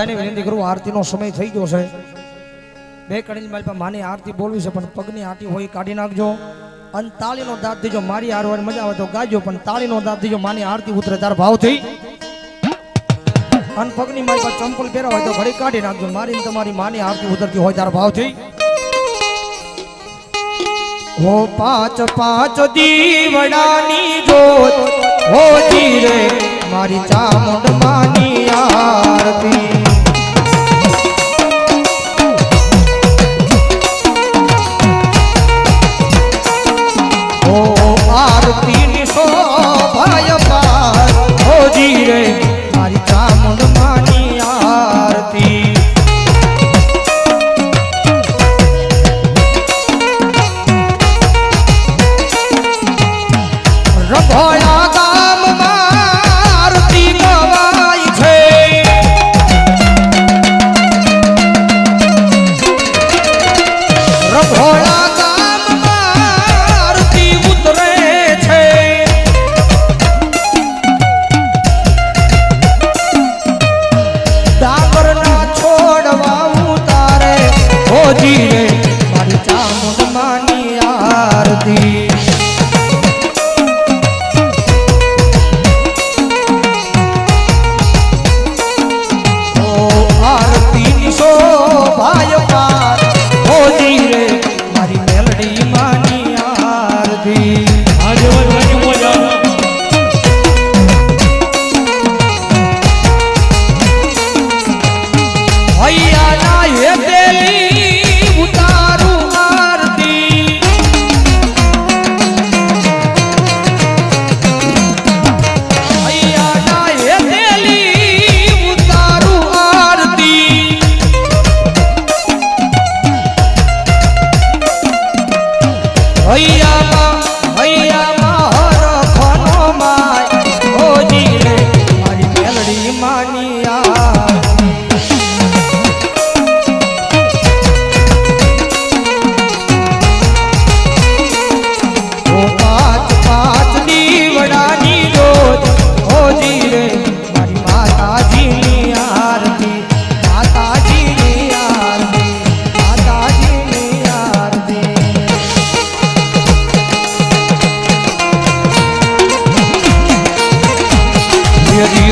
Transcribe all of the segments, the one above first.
બધાને વિનંતી કરું, આરતીનો સમય થઈ ગયો છે. બે કડીની મારી પાસે માની આરતી બોલવી છે, પણ પગની આરતી હોય કાઢી નાખજો. અને તાળીનો દાંત દેજો, મારી હારવાની મજા આવે તો ગાજો, પણ તાળીનો દાંત દેજો, માની આરતી ઉતરે તાર ભાવ થઈ અને પગની મારી પાસે ચંપલ પહેરા હોય તો ઘડી કાઢી નાખજો મારી તમારી માની આરતી ઉતરતી હોય તાર ભાવ થઈ હો પાંચ પાંચ દીવડાની જોત હો જીરે મારી ચામુંડ માની આરતી.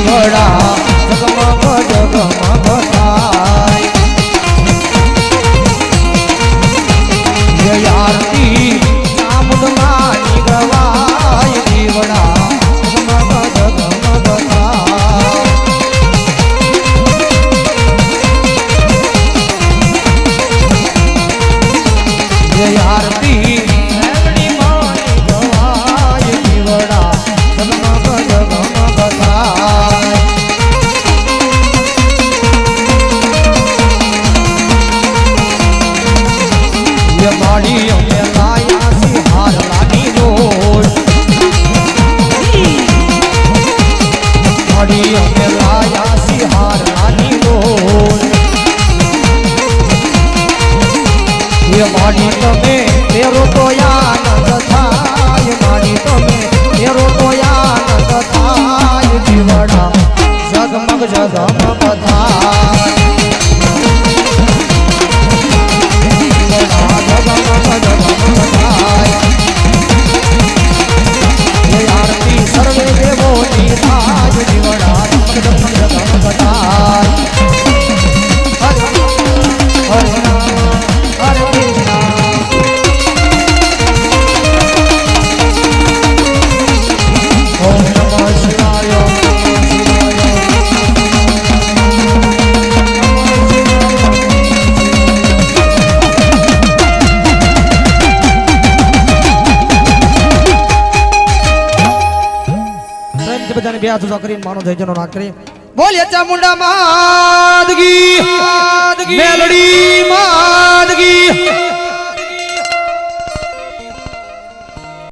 એ દીવડા જગમગ જગમગ થાય જય આરતી ચામુંડ માની ગવાય દીવડા જગમગ જગમગ બધાને બે હાથ ઊંચા કરીને માનો જયજનો નાદ કરી બોલ્ય ચામુંડા માદગી. મેલડી.